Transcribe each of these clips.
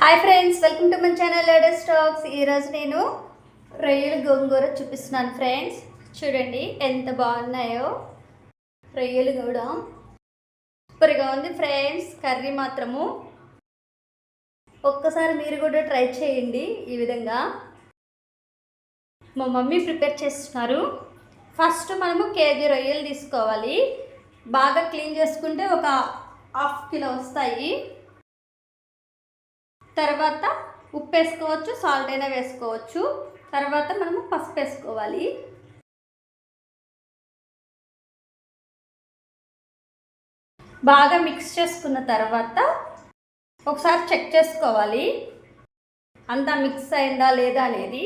Hi friends welcome to my channel latest stocks ఈరోజు నేను రొయ్యలు గోంగూర చూపిస్తున్నాను ఫ్రెండ్స్ చూడండి ఎంత బాగున్నాయో. రొయ్యలు కూడా. సూపర్గా ఉంది ఫ్రెండ్స్ కర్రీ మాత్రము. ఒక్కసారి మీరు కూడా ట్రై చేయండి ఈ విధంగా. మా మమ్మీ ప్రిపేర్ చేస్తున్నారు. ఫస్ట్ మనము కేజీ రొయ్యలు తీసుకోవాలి. బాగా క్లీన్ చేసుకుంటే ఒక హాఫ్ కిలో వస్తాయి. తర్వాత ఉప్పు వేసుకోవచ్చు సాల్ట్ అయినా వేసుకోవచ్చు. తర్వాత మనము పసుపు వేసుకోవాలి. బాగా మిక్స్ చేసుకున్న తర్వాత ఒకసారి చెక్ చేసుకోవాలి. అంతా మిక్స్ అయిందా లేదా అనేది.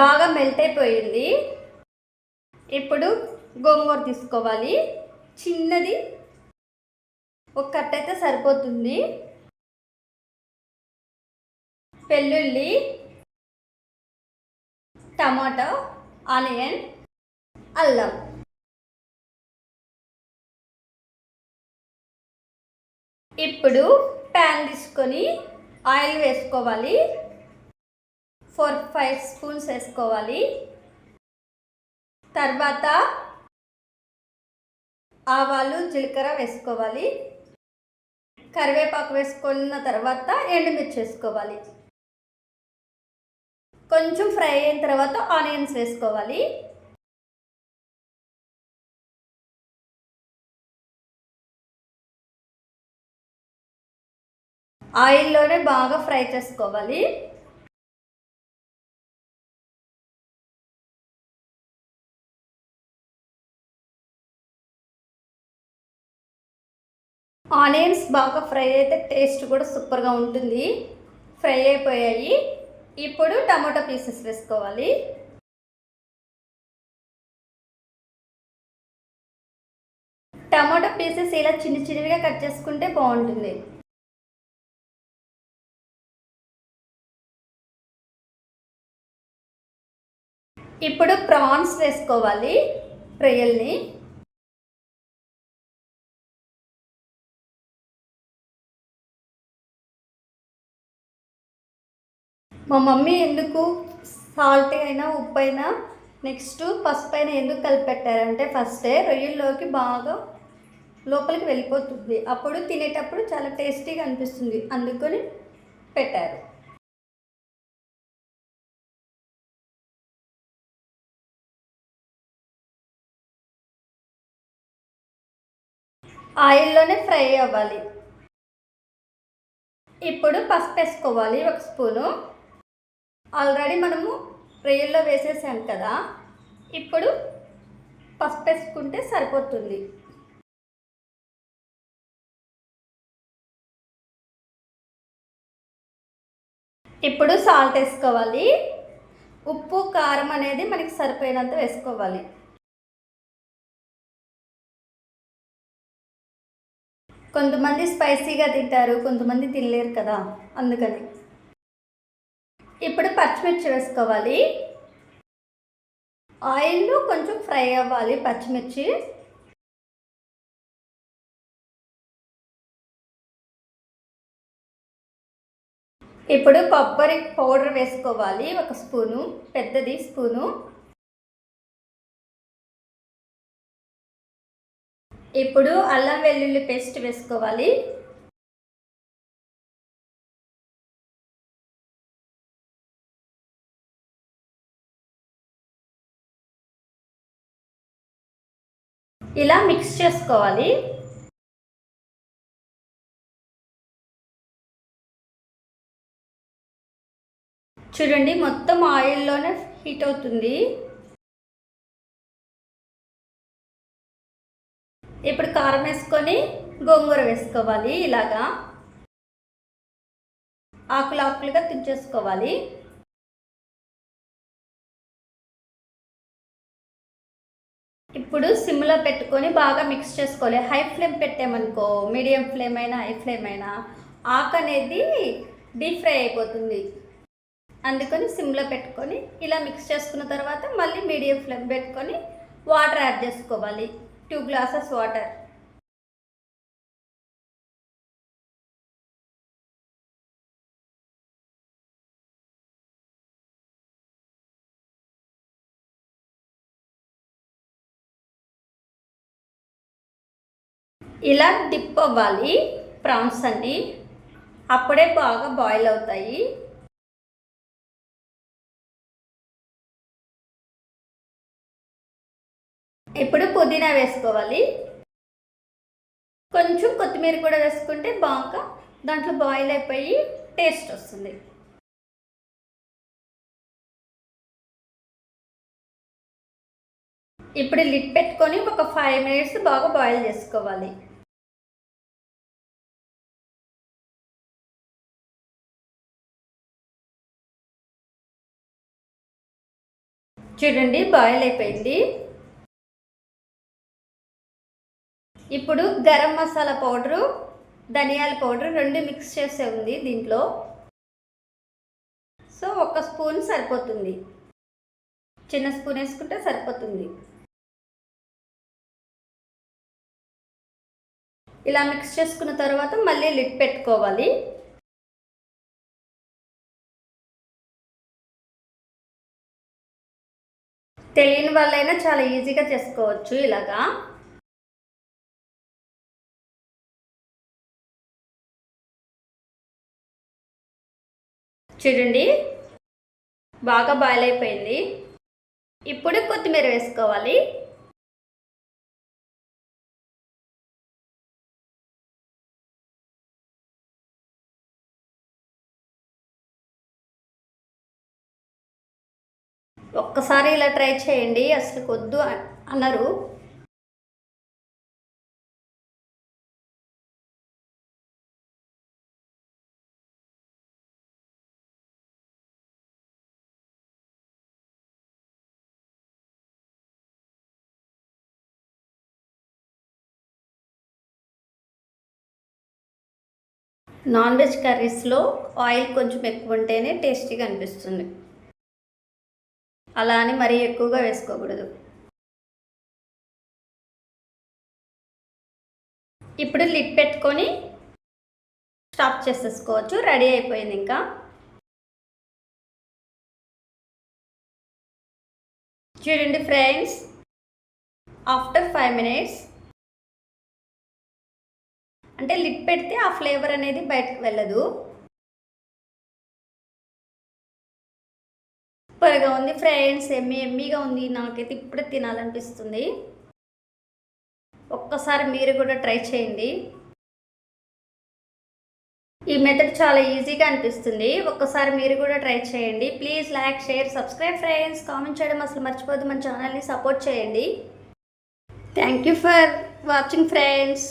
బాగా మెల్ట్ అయిపోయింది. ఇప్పుడు గోంగూర తీసుకోవాలి. చిన్నది ఒక కట్ట అయితే సరిపోతుంది. వెల్లుల్లి టమాటో ఆనియన్ అల్లం. ఇప్పుడు ప్యాన్ తీసుకొని ఆయిల్ వేసుకోవాలి. ఫోర్ ఫైవ్ స్పూన్స్ వేసుకోవాలి. తర్వాత ఆవాలు జీలకర్ర వేసుకోవాలి. కరివేపాకు వేసుకున్న తర్వాత ఎండుమిర్చి వేసుకోవాలి. కొంచెం ఫ్రై అయిన తర్వాత ఆనియన్స్ వేసుకోవాలి. ఆయిల్లోనే బాగా ఫ్రై చేసుకోవాలి. ఆనియన్స్ బాగా ఫ్రై అయితే టేస్ట్ కూడా సూపర్గా ఉంటుంది. ఫ్రై అయిపోయాయి. ఇప్పుడు టమాటో పీసెస్ వేసుకోవాలి. టమాటో పీసెస్ ఇలా చిన్న చిన్నవిగా కట్ చేసుకుంటే బాగుంటుంది. ఇప్పుడు ప్రాన్స్ వేసుకోవాలి. రొయ్యల్ని. మా మమ్మీ ఎందుకు సాల్ట్ అయినా ఉప్పు అయినా నెక్స్ట్ పసుపు అయినా ఎందుకు కలిపి పెట్టారంటే ఫస్టే రొయ్యల్లోకి బాగా లోపలికి వెళ్ళిపోతుంది. అప్పుడు తినేటప్పుడు చాలా టేస్టీగా అనిపిస్తుంది. అందుకని పెట్టారు. ఆయిల్లోనే ఫ్రై అవ్వాలి. ఇప్పుడు పసుపు వేసుకోవాలి ఒక స్పూను ఆల్రెడీ మనము రొయ్యల్లో వేసేసాం కదా. ఇప్పుడు పసుపు వేసుకుంటే సరిపోతుంది. ఇప్పుడు సాల్ట్ వేసుకోవాలి. ఉప్పు కారం అనేది మనకి సరిపోయినంత వేసుకోవాలి. కొంతమంది స్పైసీగా తింటారు కొంతమంది తినలేరు కదా అందుకని. ఇప్పుడు పచ్చిమిర్చి వేసుకోవాలి. ఆయిల్లో కొంచెం ఫ్రై అవ్వాలి పచ్చిమిర్చి. ఇప్పుడు కొబ్బరి పౌడర్ వేసుకోవాలి ఒక స్పూను పెద్దది స్పూను. ఇప్పుడు అల్లం వెల్లుల్లి పేస్ట్ వేసుకోవాలి. ఇలా మిక్స్ చేసుకోవాలి. చూడండి మొత్తం ఆయిల్లోనే హీట్ అవుతుంది. ఇప్పుడు కారం వేసుకొని గోంగూర వేసుకోవాలి ఇలాగా. ఆకులు ఆకులుగా తుంచేసుకోవాలి ఇప్పుడు సిమ్లో పెట్టుకొని బాగా మిక్స్ చేసుకోవాలి. హై ఫ్లేమ్ పెట్టామనుకో మీడియం ఫ్లేమ్ అయినా హై ఫ్లేమ్ అయినా ఆకు అనేది డీప్ ఫ్రై అయిపోతుంది. అందుకని సిమ్లో పెట్టుకొని ఇలా మిక్స్ చేసుకున్న తర్వాత మళ్ళీ మీడియం ఫ్లేమ్ పెట్టుకొని వాటర్ యాడ్ చేసుకోవాలి. టూ గ్లాసెస్ వాటర్ ఇలా డిప్ అవ్వాలి. ప్రాన్స్ అన్ని అప్పుడే బాగా బాయిల్ అవుతాయి. ఇప్పుడు పుదీనా వేసుకోవాలి. కొంచెం కొత్తిమీర కూడా వేసుకుంటే బాగా దాంట్లో బాయిల్ అయిపోయి టేస్ట్ వస్తుంది. ఇప్పుడు లిడ్ పెట్టుకొని ఒక ఫైవ్ మినిట్స్ బాగా బాయిల్ చేసుకోవాలి. చూడండి బాయిల్ అయిపోయింది. ఇప్పుడు గరం మసాలా పౌడరు ధనియాల పౌడర్ రెండు మిక్స్ చేసే ఉంది దీంట్లో. సో ఒక స్పూన్ సరిపోతుంది. చిన్న స్పూన్ వేసుకుంటే సరిపోతుంది. ఇలా మిక్స్ చేసుకున్న తర్వాత మళ్ళీ లిడ్ పెట్టుకోవాలి. తెలియని వాళ్ళైనా చాలా ఈజీగా చేసుకోవచ్చు ఇలాగా. చూడండి. బాగా బాయిల్ అయిపోయింది. ఇప్పుడు కొత్తిమీర వేసుకోవాలి. ఒక్కసారి ఇలా ట్రై చేయండి అసలు కొద్దు అన్నారు అనరు. నాన్ వెజ్ కర్రీస్లో ఆయిల్ కొంచెం ఎక్కువ ఉంటేనే టేస్టీగా అనిపిస్తుంది. అలా అని మరీ ఎక్కువగా వేసుకోకూడదు. ఇప్పుడు లిడ్ పెట్టుకొని స్టాప్ చేసేసుకోవచ్చు. రెడీ అయిపోయింది ఇంకా. చూడండి ఫ్రెండ్స్ ఆఫ్టర్ ఫైవ్ మినిట్స్. అంటే లిడ్ పెడితే ఆ ఫ్లేవర్ అనేది బయటకు వెళ్ళదు. సూపర్గా ఉంది ఫ్రెండ్స్ ఎమ్మి ఎమ్మిగా ఉంది. నాకైతే ఇప్పుడే తినాలనిపిస్తుంది. ఒక్కసారి మీరు కూడా ట్రై చేయండి. ఈ మెథడ్ చాలా ఈజీగా అనిపిస్తుంది. ఒక్కసారి మీరు కూడా ట్రై చేయండి. Please like share subscribe friends. Comment చేయడం అసలు మర్చిపోద్దు మన ఛానల్ని సపోర్ట్ చేయండి. Thank you for watching friends.